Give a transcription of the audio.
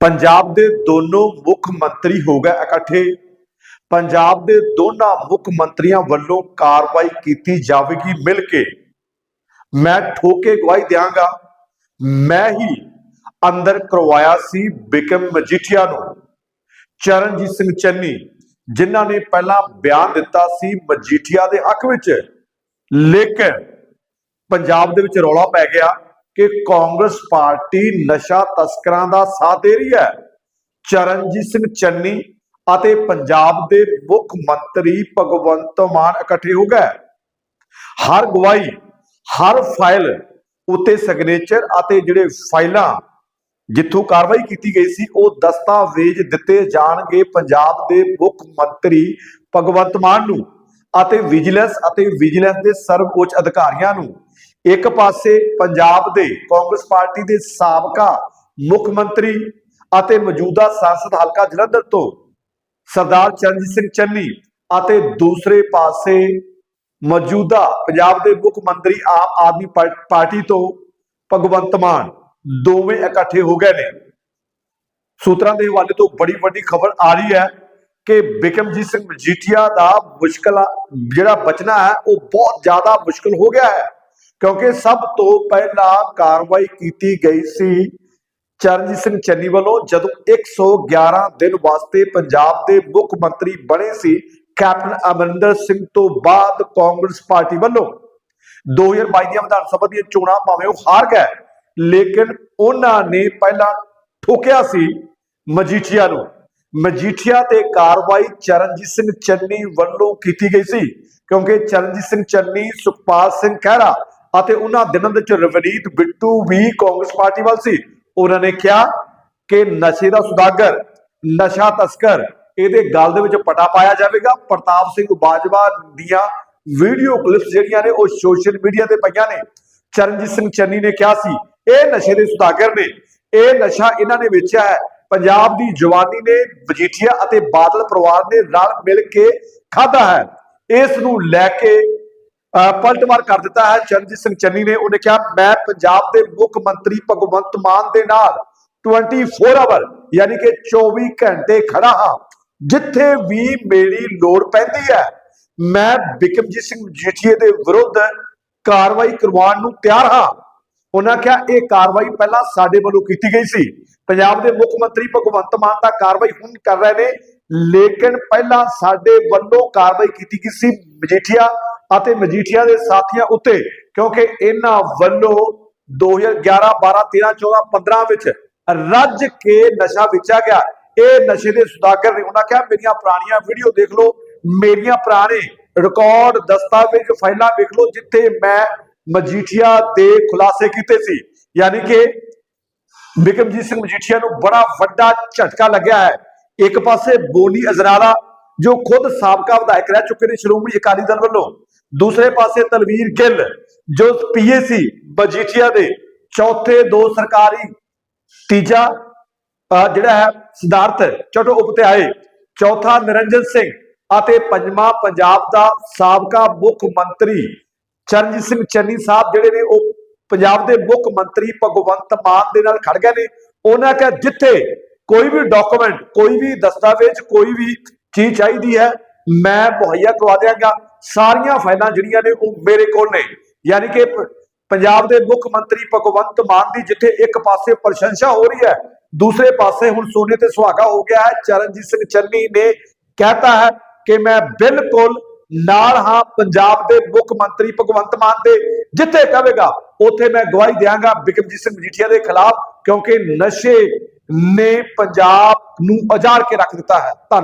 ਪੰਜਾਬ ਦੇ ਦੋਨੋਂ ਮੁੱਖ ਮੰਤਰੀ ਹੋ ਗਏ ਇਕੱਠੇ। ਪੰਜਾਬ ਦੇ ਦੋਨਾਂ ਮੁੱਖ ਮੰਤਰੀਆਂ ਵੱਲੋਂ ਕਾਰਵਾਈ ਕੀਤੀ ਜਾਵੇਗੀ ਮਿਲ ਕੇ। ਮੈਂ ਠੋਕੇ ਗਵਾਹੀ ਦਿਆਂਗਾ। ਮੈਂ ਹੀ ਅੰਦਰ ਕਰਵਾਇਆ ਸੀ ਬਿਕਮ ਮਜੀਠੀਆ ਨੂੰ। ਚਰਨਜੀਤ ਸਿੰਘ ਚੰਨੀ, ਜਿਨ੍ਹਾਂ ਨੇ ਪਹਿਲਾਂ ਬਿਆਨ ਦਿੱਤਾ ਸੀ ਮਜੀਠੀਆ ਦੇ ਹੱਕ ਵਿੱਚ। ਲੇਕਿਨ ਪੰਜਾਬ ਦੇ ਵਿੱਚ ਰੌਲਾ ਪੈ ਗਿਆ। ਕਿ ਕਾਂਗਰਸ ਪਾਰਟੀ ਨਸ਼ਾ ਤਸਕਰਾਂ ਦਾ ਸਾਥ ਦੇ ਰਹੀ ਹੈ। ਚਰਨਜੀਤ ਸਿੰਘ ਚੰਨੀ ਅਤੇ ਪੰਜਾਬ ਦੇ ਮੁੱਖ ਮੰਤਰੀ ਭਗਵੰਤ ਮਾਨ ਇਕੱਠੇ ਹੋ ਗਏ। ਹਰ ਗਵਾਹੀ, ਹਰ ਫਾਈਲ ਉੱਤੇ ਸਿਗਨੇਚਰ ਅਤੇ ਜਿਹੜੇ ਫਾਈਲਾਂ ਜਿੱਥੋਂ ਕਾਰਵਾਈ ਕੀਤੀ ਗਈ ਸੀ, ਉਹ ਦਸਤਾਵੇਜ਼ ਦਿੱਤੇ ਜਾਣਗੇ ਪੰਜਾਬ ਦੇ ਮੁੱਖ ਮੰਤਰੀ ਭਗਵੰਤ ਮਾਨ ਨੂੰ ਅਤੇ ਵਿਜੀਲੈਂਸ ਅਤੇ ਵਿਜੀਲੈਂਸ ਦੇ ਸਰਵਉੱਚ ਅਧਿਕਾਰੀਆਂ ਨੂੰ। ਇੱਕ ਪਾਸੇ ਪੰਜਾਬ ਦੇ ਕਾਂਗਰਸ ਪਾਰਟੀ ਦੇ ਸਾਬਕਾ ਮੁੱਖ ਮੰਤਰੀ ਅਤੇ ਮੌਜੂਦਾ ਸੰਸਦ ਹਲਕਾ ਜਲੰਧਰ ਤੋਂ ਸਰਦਾਰ ਚਰਨਜੀਤ ਸਿੰਘ ਚੰਨੀ ਅਤੇ ਦੂਸਰੇ ਪਾਸੇ ਮੌਜੂਦਾ ਪੰਜਾਬ ਦੇ ਮੁੱਖ ਮੰਤਰੀ ਆਮ ਆਦਮੀ ਪਾਰਟੀ ਤੋਂ ਭਗਵੰਤ ਮਾਨ ਦੋਵੇਂ ਇਕੱਠੇ ਹੋ ਗਏ ਨੇ। ਸੂਤਰਾਂ ਦੇ ਹਵਾਲੇ ਤੋਂ ਬੜੀ ਵੱਡੀ ਖਬਰ ਆ ਰਹੀ ਹੈ ਕਿ ਬਿਕਮਜੀਤ ਸਿੰਘ ਮਜੀਠੀਆ ਦਾ ਮੁਸ਼ਕਲ ਜਿਹੜਾ ਬਚਣਾ ਹੈ, ਉਹ ਬਹੁਤ ਜ਼ਿਆਦਾ ਮੁਸ਼ਕਲ ਹੋ ਗਿਆ ਹੈ। ਕਿਉਂਕਿ ਸਭ ਤੋਂ ਪਹਿਲਾਂ ਕਾਰਵਾਈ ਕੀਤੀ ਗਈ ਸੀ ਚਰਨਜੀਤ ਸਿੰਘ ਚੰਨੀ ਵੱਲੋਂ, ਜਦੋਂ 111 ਦਿਨ ਵਾਸਤੇ ਪੰਜਾਬ ਦੇ ਮੁੱਖ ਮੰਤਰੀ ਬਣੇ ਸੀ ਕੈਪਟਨ ਅਮਰਿੰਦਰ ਸਿੰਘ ਤੋਂ ਬਾਅਦ ਕਾਂਗਰਸ ਪਾਰਟੀ ਵੱਲੋਂ। 2022 ਦੀਆਂ ਵਿਧਾਨ ਸਭਾ ਦੀਆਂ ਚੋਣਾਂ ਭਾਵੇਂ ਉਹ ਹਾਰ ਗਏ, ਲੇਕਿਨ ਉਹਨਾਂ ਨੇ ਪਹਿਲਾਂ ਠੋਕਿਆ ਸੀ ਮਜੀਠੀਆ ਨੂੰ। ਮਜੀਠੀਆ ਤੇ ਕਾਰਵਾਈ ਚਰਨਜੀਤ ਸਿੰਘ ਚੰਨੀ ਵੱਲੋਂ ਕੀਤੀ ਗਈ ਸੀ, ਕਿਉਂਕਿ ਚਰਨਜੀਤ ਸਿੰਘ ਚੰਨੀ, ਸੁਖਪਾਲ ਸਿੰਘ ਖਹਿਰਾ ਅਤੇ ਉਹਨਾਂ ਦਿਨਾਂ ਦੇ ਵਿੱਚ ਰਵਨੀਤ ਬਿੱਟੂ ਵੀ ਕਾਂਗਰਸ ਪਾਰਟੀ ਵੱਲ ਸੀ। ਉਹਨਾਂ ਨੇ ਕਿਹਾ ਕਿ ਨਸ਼ੇ ਦਾ ਸੁਦਾਗਰ, ਨਸ਼ਾ ਤਸਕਰ, ਇਹਦੇ ਗਲ ਦੇ ਵਿੱਚ ਪਟਾ ਪਾਇਆ ਜਾਵੇਗਾ। ਪ੍ਰਤਾਪ ਸਿੰਘ ਬਾਜਵਾ ਦੀਆਂ ਵੀਡੀਓ ਕਲਿੱਪਸ ਜਿਹੜੀਆਂ ਨੇ, ਉਹ ਸੋਸ਼ਲ ਮੀਡੀਆ ਤੇ ਪਈਆਂ ਨੇ। ਚਰਨਜੀਤ ਸਿੰਘ ਚੰਨੀ ਨੇ ਕਿਹਾ ਸੀ, ਇਹ ਨਸ਼ੇ ਦੇ ਸੁਦਾਗਰ ਨੇ। ਇਹ ਨਸ਼ਾ ਇਹਨਾਂ ਨੇ ਵੇਚਿਆ ਹੈ। ਪੰਜਾਬ ਦੀ ਜਵਾਨੀ ਨੇ ਮਜੀਠੀਆ ਅਤੇ ਬਾਦਲ ਪਰਿਵਾਰ ਨੇ ਰਲ ਮਿਲ ਕੇ ਖਾਦਾ ਹੈ। ਇਸ ਨੂੰ ਲੈ ਕੇ ਪਲਟਵਾਰ ਕਰ ਦਿੱਤਾ ਹੈ। ਚਰਨਜੀਤ ਸਿੰਘ ਚੰਨੀ ਨੇ ਉਹਨੇ ਕਿਹਾ, ਮੈਂ ਪੰਜਾਬ ਦੇ ਮੁੱਖ ਮੰਤਰੀ ਭਗਵੰਤ ਮਾਨ ਦੇ ਨਾਲ 24 ਆਵਰ ਯਾਨੀ ਕਿ 24 ਘੰਟੇ ਖੜਾ ਹਾਂ। ਜਿੱਥੇ ਵੀ ਮੇਰੀ ਲੋੜ ਪੈਂਦੀ ਹੈ, ਮੈਂ ਬਿਕਮਜੀਤ ਸਿੰਘ ਮਜੀਠੀਏ ਦੇ ਵਿਰੁੱਧ ਕਾਰਵਾਈ ਕਰਵਾਉਣ ਨੂੰ ਤਿਆਰ ਹਾਂ। ਉਹਨਾਂ ਕਿਹਾ, ਇਹ ਕਾਰਵਾਈ ਪਹਿਲਾਂ ਸਾਡੇ ਵੱਲੋਂ ਕੀਤੀ ਗਈ ਸੀ। ਪੰਜਾਬ ਦੇ ਮੁੱਖ ਮੰਤਰੀ ਭਗਵੰਤ ਮਾਨ ਤਾਂ ਕਾਰਵਾਈ ਹੁਣ ਕਰ ਰਹੇ ਨੇ, ਲੇਕਿਨ ਪਹਿਲਾਂ ਸਾਡੇ ਵੱਲੋਂ ਕਾਰਵਾਈ ਕੀਤੀ ਗਈ ਸੀ। ਮਜੀਠੀਆ ਅਤੇ ਮਜੀਠੀਆ ਦੇ ਸਾਥੀਆਂ ਉੱਤੇ, ਕਿਉਂਕਿ ਇਹਨਾਂ ਵੱਲੋਂ 2011 12 13 14 15 ਵਿੱਚ ਰੱਜ ਕੇ ਨਸ਼ਾ ਵੇਚਿਆ ਗਿਆ। ਇਹ ਨਸ਼ੇ ਦੇ ਸੁਦਾਗਰ ਨੇ। ਉਹਨਾਂ ਕਿਹਾ, ਮੇਰੀਆਂ ਪੁਰਾਣੀਆਂ ਵੀਡੀਓ ਦੇਖ ਲਓ। ਮੇਰੀਆਂ ਪੁਰਾਣੇ ਰਿਕਾਰਡ ਦਸਤਾਵੇਜ਼, ਫਾਈਲਾਂ ਵੇਖ ਲਓ, ਜਿੱਥੇ ਮੈਂ ਮਜੀਠੀਆ ਦੇ ਖੁਲਾਸੇ ਕੀਤੇ ਸੀ। ਯਾਨੀ ਕਿ ਬਿਕਮਜੀਤ ਸਿੰਘ ਮਜੀਠੀਆ ਨੂੰ ਬੜਾ ਵੱਡਾ ਝਟਕਾ ਲੱਗਿਆ ਹੈ। ਇੱਕ ਪਾਸੇ ਬੋਲੀ ਅਜ਼ਰਾਲਾ ਜੋ ਖੁਦ ਸਾਬਕਾ ਵਿਧਾਇਕ ਰਹਿ ਚੁੱਕੇ ਨੇ ਸ਼੍ਰੋਮਣੀ ਅਕਾਲੀ ਦਲ ਵੱਲੋਂ। ਦੂਸਰੇ ਪਾਸੇ ਤਲਵੀਰ ਗਿੱਲ, ਜੋ ਪੀਏਸੀ ਮਜੀਠੀਆ ਦੇ ਚੌਥੇ ਦੋ ਸਰਕਾਰੀ ਤੀਜਾ ਜਿਹੜਾ ਹੈ ਸਿਧਾਰਥ ਚਟੋ ਉਪਤਿਆਏ, ਚੌਥਾ ਨਿਰੰਜਨ ਸਿੰਘ ਅਤੇ ਪੰਜਵਾਂ ਪੰਜਾਬ ਦਾ ਸਾਬਕਾ ਮੁੱਖ ਮੰਤਰੀ ਚਰਨਜੀਤ ਸਿੰਘ ਚੰਨੀ ਸਾਹਿਬ ਜਿਹੜੇ ਨੇ ਉਹ ਪੰਜਾਬ ਦੇ ਮੁੱਖ ਮੰਤਰੀ ਭਗਵੰਤ ਮਾਨ ਦੇ ਨਾਲ ਖੜ ਗਏ ਨੇ। ਉਹਨਾਂ ਕਿਹਾ ਜਿੱਥੇ ਕੋਈ ਵੀ ਡਾਕੂਮੈਂਟ ਕੋਈ ਵੀ ਦਸਤਾਵੇਜ਼, ਕੋਈ ਵੀ ਚੀਜ਼ ਚਾਹੀਦੀ ਹੈ? ਮੈਂ ਮੁਹੱਈਆ ਕਰਵਾ ਦਿਆਂਗਾ। ਸਾਰੀਆਂ ਫਾਈਲਾਂ ਜਿਹੜੀਆਂ ਨੇ ਉਹ ਮੇਰੇ ਕੋਲ ਨੇ। ਯਾਨੀ ਕਿ ਪੰਜਾਬ ਦੇ ਮੁੱਖ ਮੰਤਰੀ ਭਗਵੰਤ ਮਾਨ ਦੀ ਜਿੱਥੇ ਇੱਕ ਪਾਸੇ ਪ੍ਰਸ਼ੰਸਾ ਹੋ ਰਹੀ ਹੈ, ਦੂਸਰੇ ਪਾਸੇ ਹੁਣ ਸੋਨੇ ਤੇ ਸੁਹਾਗਾ ਹੋ ਗਿਆ ਹੈ। ਚਰਨਜੀਤ ਸਿੰਘ ਚੰਨੀ ਨੇ ਕਹਿਤਾ ਹੈ ਕਿ ਮੈਂ ਬਿਲਕੁਲ ਨਾਲ ਹਾਂ ਪੰਜਾਬ ਦੇ ਮੁੱਖ ਮੰਤਰੀ ਭਗਵੰਤ ਮਾਨ ਦੇ। ਜਿੱਥੇ ਕਹੇਗਾ, ਉੱਥੇ ਮੈਂ ਗਵਾਹੀ ਦਿਆਂਗਾ ਬਿਕਮਜੀਤ ਸਿੰਘ ਮਜੀਠੀਆ ਦੇ ਖਿਲਾਫ, ਕਿਉਂਕਿ ਨਸ਼ੇ ਨੇ ਪੰਜਾਬ ਨੂੰ ਉਜਾੜ ਕੇ ਰੱਖ ਦਿੱਤਾ ਹੈ। ਧੰਨ